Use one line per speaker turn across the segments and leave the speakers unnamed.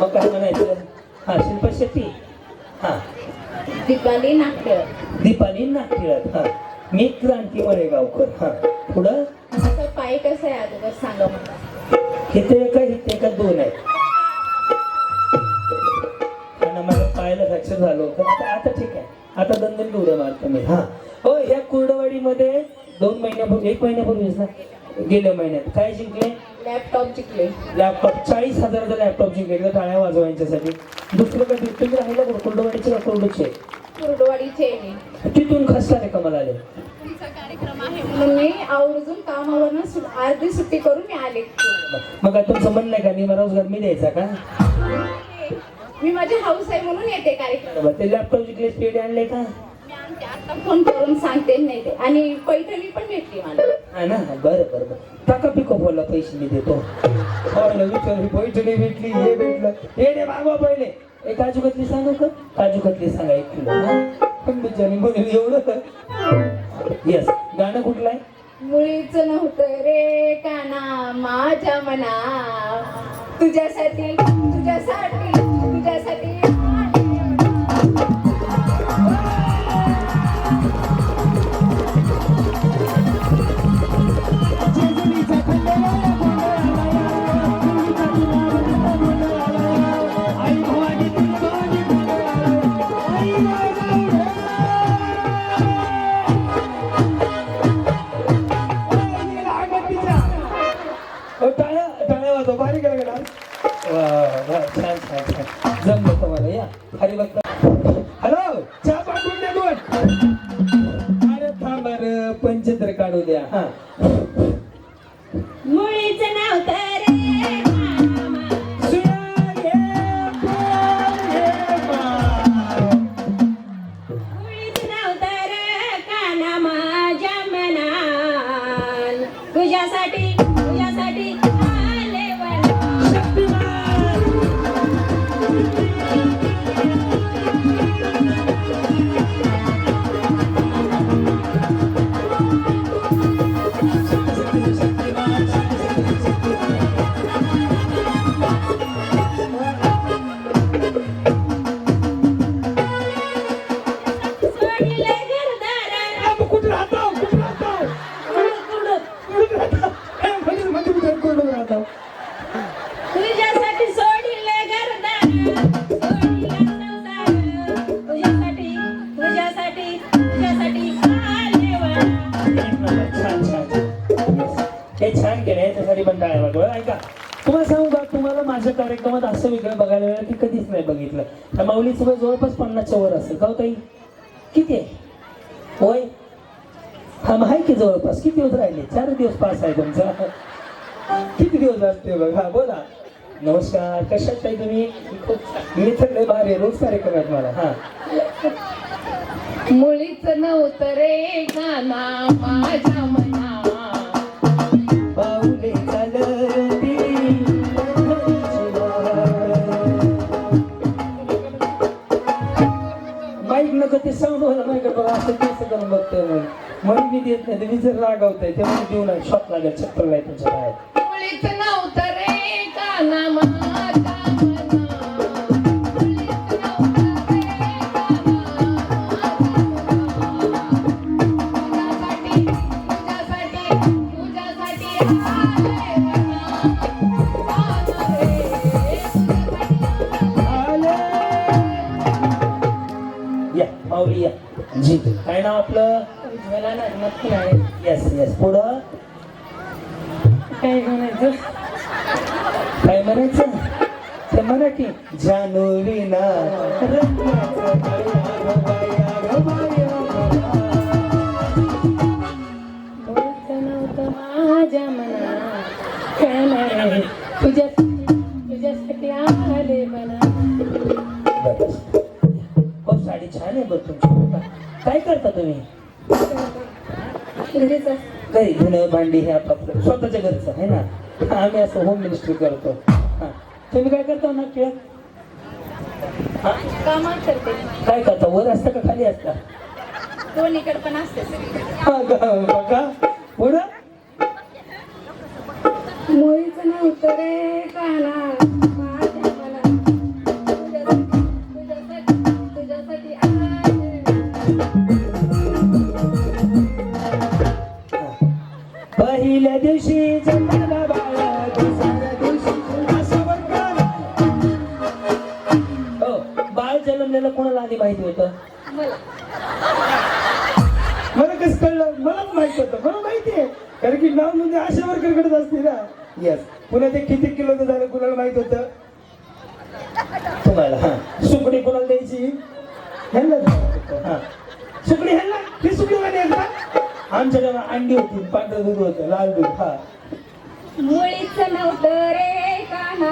मग काय म्हणायचं? हा शिल्पा शेट्टी हा.
दीपाली नाट्य
दीपाली नाट्यरथ हा. मी क्रांती मरेगावकर हा. पुढं?
आता पाय कसं आहे अगोदर सांगा मला.
इथे एका इथे एका दोन आहेत. आणि मला पाहायला लक्ष झालं होतं. आता आता ठीक आहे. आता दंदन उड्या मारतो मी हा. हो या कुर्डवाडीमध्ये दोन महिन्यापूर्वी एक महिन्यापूर्वीच ना? गेल्या महिन्यात. काय जिंकले?
लॅपटॉप जिंकले.
लॅपटॉप चाळीस हजाराचा लॅपटॉप जिंकले टाळ्या वाजवायच्यासाठी दुसरं कधी तुम्ही राहिला कुठं कुर्डवाडीचे का कुर्डूचे?
कुर्डवाडीचे आहे. मी
तिथून खसला रे कमल आले.
तुमचा कार्यक्रम आहे म्हणून. मी आवर्जून कामावरनं अर्धी सुट्टी करून मी आले.
मग काय तुमचं म्हणणं आहे का? निमा रोजगार मी द्यायचा का?
मी माझी हाऊस आहे म्हणून येते कार्यक्रम.
ते लॅपटॉप जिंकले पेढे आणले का?
मी आता फोन करून सांगते नाही ते आणि पैठणी पण भेटली मला.
हा ना बरं बरं बरं. टाका पिको बोलला पैसे मी देतो. होय, विचारली पैठणी भेटली हे भेटलं. हे मागवा पहिले. ए काजू कतली सांगू का? काजू कतली सांगा एक किलो हा? पण बिचारी म्हणेल एवढं येस गाणं कुठलं आहे?
मुळीच नव्हतं रे काना माझ्या मना. तुझ्यासाठी तुझ्यासाठी तुझ्यासाठी
द्या.
मुळीच नव्हतं रे
हे छान केलं याच्यासाठी पण टाळ्या वाजवा. ऐका. तुम्हाला सांगू का तुम्हाला माझ्या कार्यक्रमात असं वेगळं बघायला मिळालं की कधीच नाही बघितलं. त्या माऊलीचं वय जवळपास पन्नासच्या वर असेल. का हो ताई किती आहे? होय हा माहिती की जवळपास? किती दिवस राहिले? चार दिवस पास आहे तुमचा. किती दिवस असते बघ? हा बोला. नमस्कार. कशात ताई तुम्ही? खूप मी तर लय आहे. रोज कार्यक्रम आहेत मला. हा.
मुळीच नव्हतं रे गाना माझ्या
देत नाही तुम्ही जर रागवताय तेव्हा देऊ नये शॉप लागेल चप्पल नाही तुमच्या बाहेर नाव
तर रे
साडी छान आहे बघ तुमची काय करता तुम्ही काही धुणं भांडी हे आपलं स्वतःच्या घरचं आहे ना आम्ही असं होम मिनिस्ट्री करतो तुम्ही काय करता ना
करते.
काय करता? वर असतं का खाली असता?
दोन्हीकडे पण असते.
हा का बघा. पुढं?
मुळीच नव्हतं रे काना
बाळ जन्मलेलं कोणाला आधी माहिती होतं
मला
मला कसं कळलं? मलाच माहीत होतं. मला माहिती आहे. कारण की नाव म्हणजे आशा वर्करकडेच असते ना. येस पुन्हा ते किती किलोचं झालं कुणाला माहीत होतं? तुम्हाला हा. सुकडी कोणाला द्यायची? ह्यांना. हा. सुकडी ह्यांना? ही सुकडी आहे का आमच्याकडे अंडी होती पांढरं दूध होतं लाल दूध हा.
मुळीच नव्हतं रे काना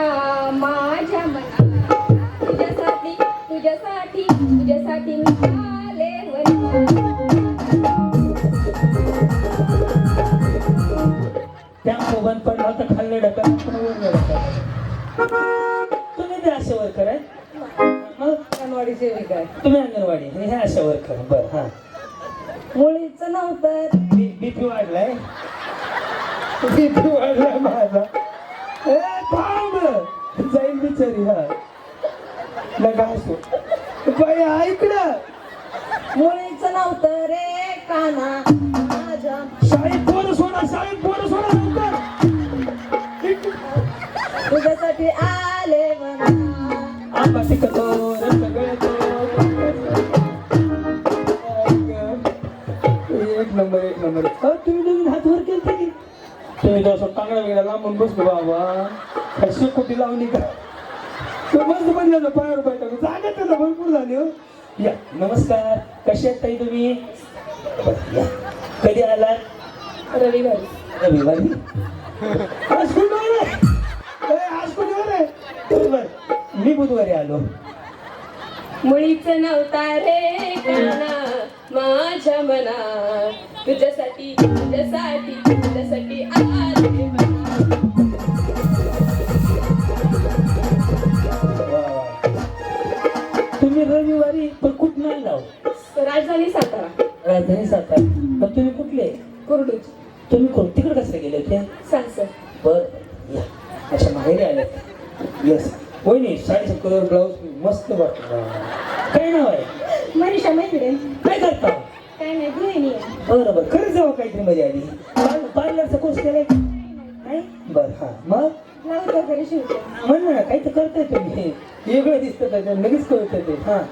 वर
नाही ढकल. तुम्ही ते आशा वर्कर आहे मग
अंगणवाडी सेविका आहे
तुम्ही अंगणवाडी आणि हे आशा वर्कर बरं हा.
मुळीच नव्हतं
बीपी वाढलाय. बीपी वाढलाय माझा. ए थांब. जाईल बिचारी हा. नका हसू. बाई ऐक ना.
मुळीच नव्हतं रे काना. तुझ्यासाठी आले म्हणा.
रक्त गळतो एक नंबर एक नंबर. तुम्ही नवीन हात वर केलते की? तुम्ही असं टांगडा वेगळा लांबून बसलो बाबा. कशी कुठे लावली का? तो मस्त बनला पायावर पाय टाकून. जागा त्याला भरपूर झाली हो. या नमस्कार. कशी आहेत ताई तुम्ही? या. कधी आलात?
रविवारी.
रविवारी? आज कुठवर मी बुधवारी आलो.
मुळीच नव्हता रे काना माझ्या मना तुझ्यासाठी तुझ्यासाठी तुझ्यासाठी. आली.
पार्ल- पार्लरचा कोर्स केलाय नाही? बरं हा. मग?
ब्लाऊज वगैरे शिवते
म्हण ना काही तर करताय तुम्ही. वेगळं दिसतं त्याच्यात लगेच कळतं ते. हा.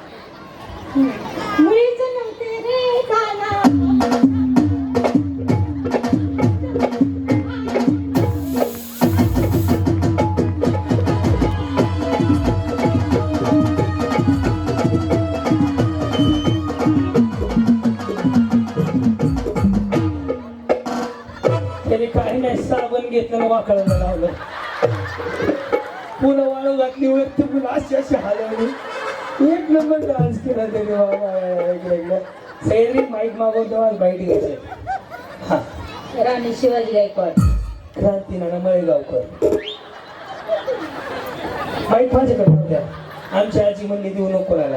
मुळीच नव्हते रे काना.
घेतलं आणि वाकडायला लावलं. पुन्हा वाळू घातली वरती पुन्हा अशी अशी हलवली. एक नंबर डान्स केला त्याने बाबा. सैनिक माईक मागवून तेव्हा बाईट घ्यायचे. हा.
राणी शिवाजी गायकवाड.
क्रांती नाना मळेगावकर. माईक माझ्याकडे नव्हत्या आमची आजी म्हणली देऊ नको
रे.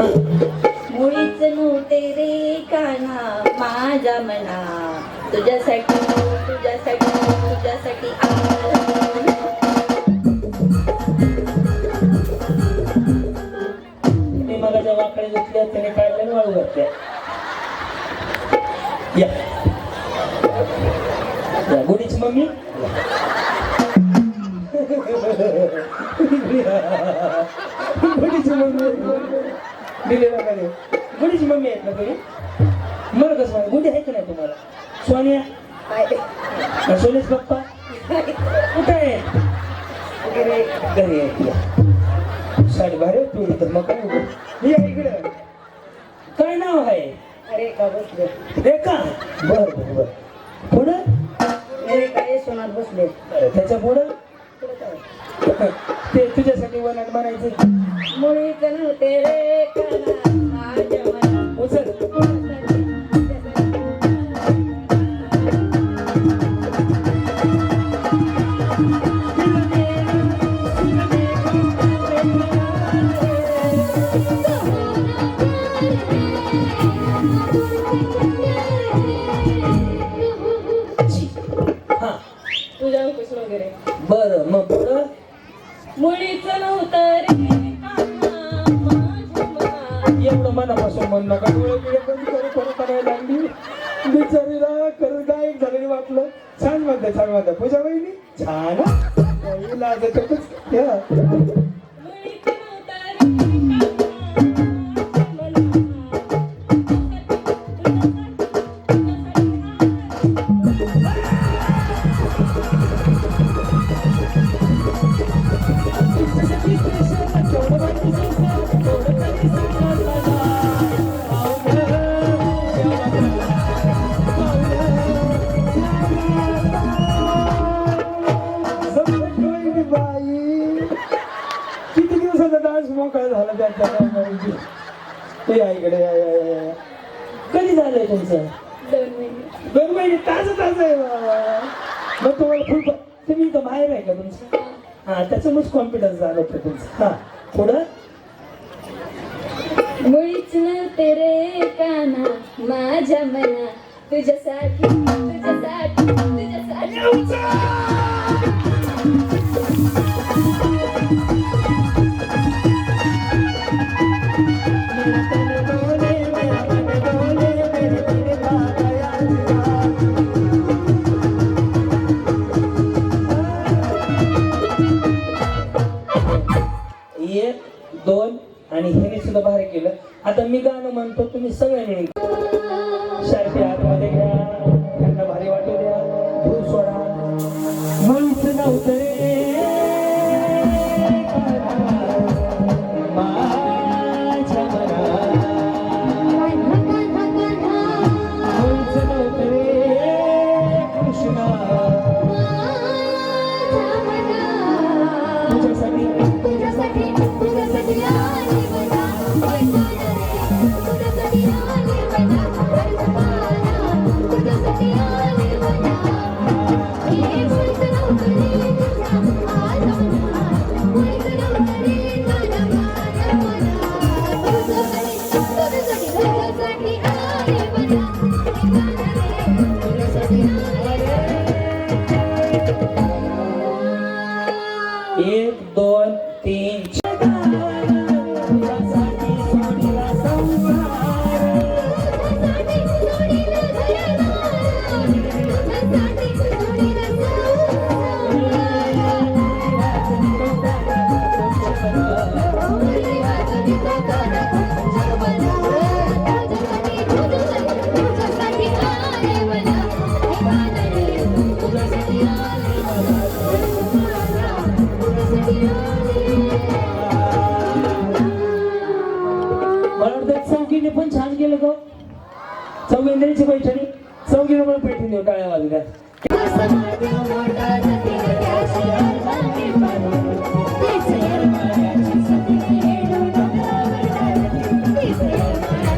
मुळीच नव्हते रे काना माझ्या मना. तुझ्यासाठी तुझ्यासाठी तुझ्यासाठी
मी मला ज्या वाकडे घेतल्या त्याने काढल्या वाळू घातल्या. या, गुडीची मम्मी. गुडीची मम्मी. दिलेला का नाही? गुडीची मम्मी आहेत ना तुम्ही मला कसं माहिती गुडी आहे का नाही तुम्हाला? सोनिया? का सोनेश पप्पा कुठे आहे? घरी आहे. या साडी भारी तू तर मग काय. मी आहे इकडं. काय नाव आहे?
अरे का बसले?
रेखा. बर बर बर. पुढं?
काय सोनात बसले.
त्याच्या पुढं? ते तुझ्यासाठी वनात म्हणायचे
मुळी नव्हते रे काना
मुळीच नव्हतं रे
एवढं मनापासून म्हण नका. करायला लागली बिचारीला खरं गायक झालेली वाटलं. छान म्हणते छान म्हणते पूजा बहिणी छान हं? बाई, लाजतच. तुम्हाला फुल तुम्ही इथं बाहेर आहे का तुमचं? हा त्याच्यामुळेच कॉन्फिडन्स झालं होतं तुमचं. हा पुढं?
मुळीच नव्हते रे काना माझ्या मना तुझ्यासाठी तुझ्यासाठी तुझ्यासाठी.
सुद्धा बाहेर केलं आता मी गाणं म्हणतो तुम्ही सगळे मिळून.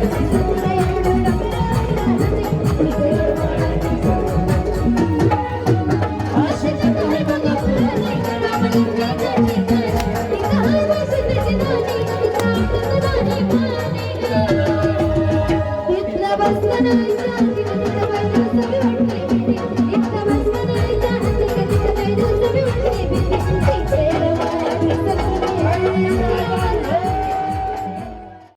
Thank you.